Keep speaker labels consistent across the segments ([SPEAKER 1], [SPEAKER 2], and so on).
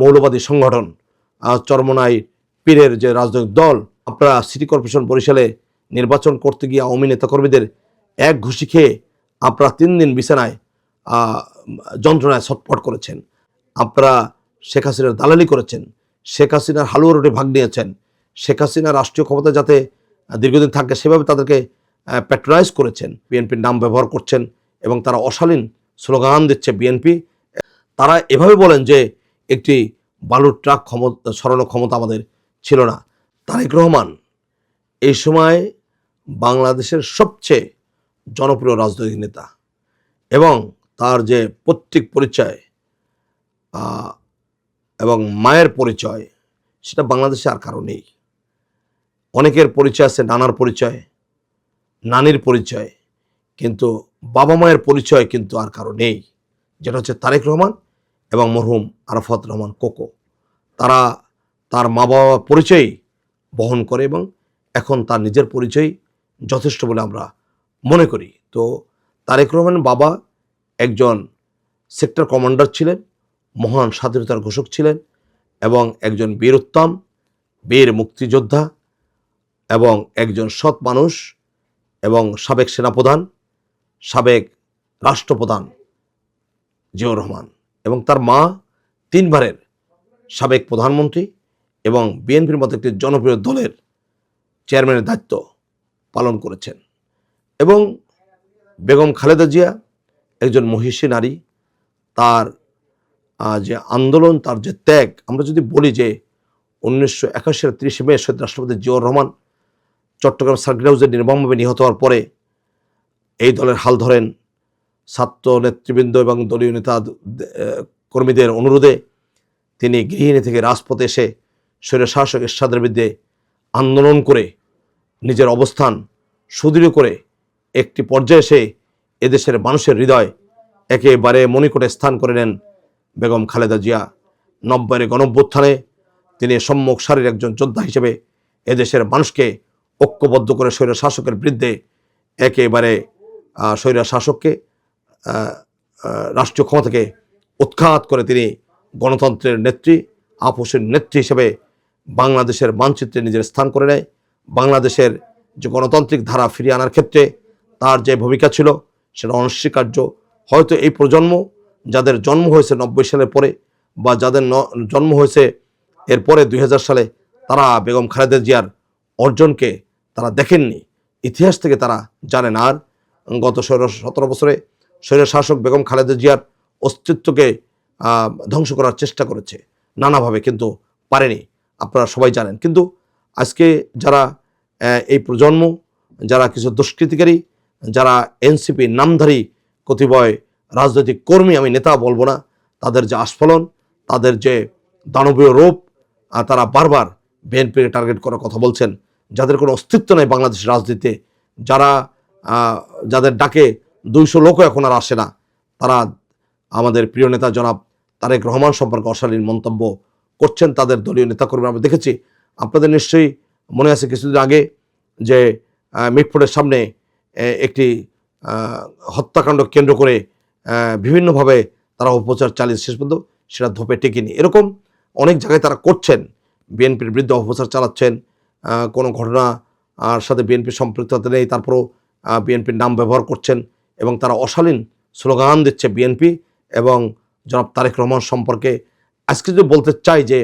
[SPEAKER 1] মৌলবাদী সংগঠন চরমনাই পীরের যে রাজনৈতিক দল, আপনারা সিটি কর্পোরেশন বরিশালে নির্বাচন করতে গিয়ে আওয়ামী নেতাকর্মীদের এক ঘুষি খেয়ে আপনারা তিন দিন বিছানায় যন্ত্রণায় ছটফট করেছেন। আপনারা শেখ হাসিনার দালালি করেছেন, শেখ হাসিনার হালুয়া রুটি ভাগ নিয়েছেন, শেখ হাসিনা রাষ্ট্রীয় ক্ষমতা যাতে দীর্ঘদিন থাকে সেভাবে তাদেরকে প্যাট্রোনাইজ করেছেন। বিএনপির নাম ব্যবহার করছেন এবং তারা অশালীন স্লোগান দিচ্ছে বিএনপি। তারা এভাবে বলেন যে একটি বালুর ট্রাক ক্ষমতা সরানো ক্ষমতা আমাদের ছিল না। তারেক রহমান এই সময় বাংলাদেশের সবচেয়ে জনপ্রিয় রাজনৈতিক নেতা এবং তার যে পৈতৃক পরিচয় এবং মায়ের পরিচয়, সেটা বাংলাদেশে আর কারও নেই। অনেকের পরিচয় আছে, নানার পরিচয়, নানির পরিচয়, কিন্তু বাবা মায়ের পরিচয় কিন্তু আর কারও নেই। যেটা হচ্ছে তারেক রহমান এবং মরহুম আরাফাত রহমান কোকো। তারা তার মা বাবা পরিচয় বহন করে এবং এখন তার নিজের পরিচয় যথেষ্ট বলে আমরা মনে করি। তো তারেক রহমান বাবা একজন সেক্টর কমান্ডার ছিলেন, মহান স্বাধীনতার ঘোষক ছিলেন এবং একজন বীরোত্তম বীর মুক্তিযোদ্ধা এবং একজন সৎ মানুষ এবং সাবেক সেনাপ্রধান, সাবেক রাষ্ট্রপ্রধান জিয়াউর রহমান। এবং তার মা তিনবারের সাবেক প্রধানমন্ত্রী এবং বিএনপির মতো একটি জনপ্রিয় দলের চেয়ারম্যানের দায়িত্ব পালন করেছেন। এবং বেগম খালেদা জিয়া একজন মহিষী নারী, তার যে আন্দোলন, তার যে ত্যাগ, আমরা যদি বলি যে উনিশশো একাশি সালের তিরিশে মে শহীদ রাষ্ট্রপতি জিয়াউর রহমান চট্টগ্রাম সার্কিট হাউসে নির্মমভাবে নিহত হওয়ার পরে এই দলের হাল ধরেন ছাত্র নেতৃবৃন্দ এবং দলীয় নেতা কর্মীদের অনুরোধে তিনি গৃহিণী থেকে রাজপথে এসে স্বৈর শাসক এরশাদের বিরুদ্ধে আন্দোলন করে নিজের অবস্থান সুদৃঢ় করে একটি পর্যায়ে এসে এদেশের মানুষের হৃদয় একেবারে মণিকোটে স্থান করে নেন বেগম খালেদা জিয়া। নব্বইয়ের গণভ্যুত্থানে তিনি সম্মুখ সারির একজন যোদ্ধা হিসেবে এদেশের মানুষকে ঐক্যবদ্ধ করে স্বৈর শাসকের বিরুদ্ধে একেবারে স্বৈর শাসককে রাষ্ট্রীয় ক্ষমতাকে উৎখাত করে তিনি গণতন্ত্রের নেত্রী, আপোষের নেত্রী হিসেবে বাংলাদেশের মানচিত্রে নিজের স্থান করে নেয়। বাংলাদেশের যে গণতান্ত্রিক ধারা ফিরিয়ে আনার ক্ষেত্রে তার যে ভূমিকা ছিল, সেটা অনস্বীকার্য। হয়তো এই প্রজন্ম, যাদের জন্ম হয়েছে নব্বই সালের পরে বা যাদের জন্ম হয়েছে এরপরে দুই হাজার সালে, তারা বেগম খালেদা জিয়ার অর্জনকে তারা দেখেননি। ইতিহাস থেকে তারা জানেন। আর গত ষোলো সতেরো বছরে স্বৈর শাসক বেগম খালেদা জিয়ার অস্তিত্বকে ধ্বংস করার চেষ্টা করেছে। নানাভাবে কিন্তু পারেনি, আপনারা সবাই জানেন। কিন্তু আজকে যারা এই প্রজন্ম, যারা কিছু দুষ্কৃতিকারী, যারা এনসিপি নামধারী কতিপয় রাজনৈতিক কর্মী, আমি নেতা বলব না, তাদের যে আস্ফলন, তাদের যে দানবীয় রূপ তারা বারবার বিএনপিকে টার্গেট করার কথা বলছেন। যাদের কোনো অস্তিত্ব নেই বাংলাদেশের রাজনীতিতে, যারা যাদের ডাকে দুইশো লোকও এখন আর আসে না। তারা আমাদের প্রিয় নেতা জনাব তারেক রহমান সম্পর্কে অশালীন মন্তব্য করছেন, তাদের দলীয় নেতাকর্মী আমরা দেখেছি, আপনাদের নিশ্চয়ই মনে আছে কিছুদিন আগে যে মিটফোর্ডের সামনে একটি হত্যাকাণ্ড কেন্দ্র করে বিভিন্নভাবে তারা উপচার চালিয়ে শেষ পর্যন্ত সেটা ধোপে টেকেনি। এরকম অনেক জায়গায় তারা করছেন। বিএনপির বিরুদ্ধে অপপ্রচার চালাচ্ছেন কোনো ঘটনা আর সাথে বিএনপির সম্পৃক্ততা নেই, তারপরও বিএনপির নাম ব্যবহার করছেন। এবং তারা অশালীন স্লোগান দিচ্ছে বিএনপি এবং জনাব তারেক রহমান সম্পর্কে। আজকে যদি বলতে চাই যে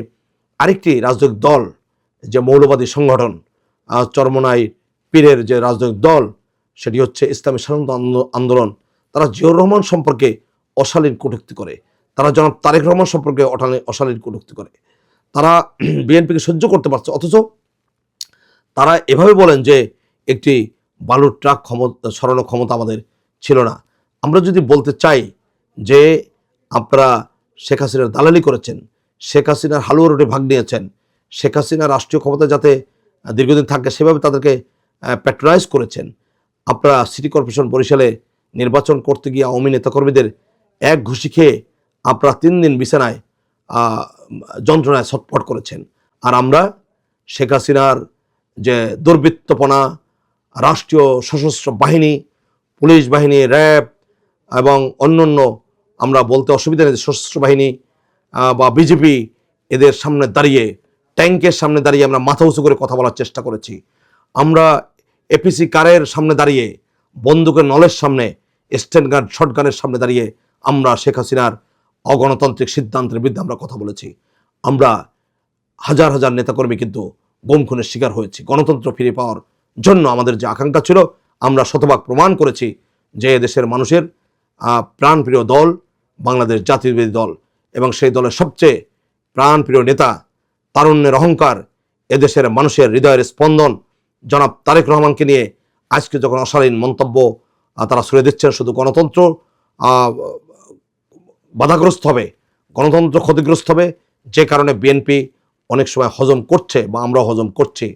[SPEAKER 1] আরেকটি রাজনৈতিক দল, যে মৌলবাদী সংগঠন চরমনাই পীরের যে রাজনৈতিক দল, সেটি হচ্ছে ইসলামী স্বাধীনতা আন্দোলন। তারা জিয়র রহমান সম্পর্কে অশালীন কটূক্তি করে। তারা জনাব তারেক রহমান সম্পর্কে অশালীন কটূক্তি করে। তারা বিএনপিকে সহ্য করতে পারছে, অথচ তারা এভাবে বলেন যে একটি বালুর ট্রাক ক্ষমতা সরানো ক্ষমতা আমাদের ছিল না। আমরা যদি বলতে চাই যে আপনারা শেখ হাসিনার দালালি করেছেন, শেখ হাসিনার হালুয়া রুটি ভাগ নিয়েছেন, শেখ হাসিনা রাষ্ট্রীয় ক্ষমতা যাতে দীর্ঘদিন থাকে সেভাবে তাদেরকে প্যাট্রোনাইজ করেছেন, আপনারা সিটি কর্পোরেশন বরিশালে নির্বাচন করতে গিয়ে আওয়ামী নেতাকর্মীদের এক ঘুষি খেয়ে আপনারা তিন দিন বিছানায় যন্ত্রণায় ছটফট করেছেন। আর আমরা শেখ হাসিনার যে দুর্বৃত্তপনা, রাষ্ট্রীয় সশস্ত্র বাহিনী পুলিশ বাহিনী, র্যাব এবং অন্যান্য, আমরা বলতে অসুবিধা নেই সশস্ত্র বাহিনী বা বিজেপি এদের সামনে দাঁড়িয়ে ট্যাঙ্কের সামনে দাঁড়িয়ে আমরা মাথা উঁচু করে কথা বলার চেষ্টা করেছি। আমরা এপিসি কারের সামনে দাঁড়িয়ে, বন্দুকের নলের সামনে, স্ট্যান্ড গান শর্ট গানের সামনে দাঁড়িয়ে আমরা শেখ হাসিনার অগণতান্ত্রিক সিদ্ধান্তের বিরুদ্ধে আমরা কথা বলেছি। আমরা হাজার হাজার নেতাকর্মী কিন্তু গুম খুনের শিকার হয়েছি। গণতন্ত্র ফিরে পাওয়ার জন্য আমাদের যে আকাঙ্ক্ষা ছিল আমরা শতভাগ প্রমাণ করেছি যে দেশের মানুষের প্রাণপ্রিয় দল বাংলাদেশ জাতীয়বাদী দল এবং সেই দলের সবচেয়ে প্রাণপ্রিয় নেতা তারুণ্যের অহংকার এদেশের মানুষের হৃদয়ের স্পন্দন। জনাব তারেক রহমানকে নিয়ে আজকে যখন অশালীন মন্তব্য তারা ছুড়ে দিচ্ছেন শুধু গণতন্ত্র বাধাগ্রস্ত হবে, গণতন্ত্র ক্ষতিগ্রস্ত হবে, যে কারণে বিএনপি অনেক সময় হজম করছে বা আমরাও হজম করছি।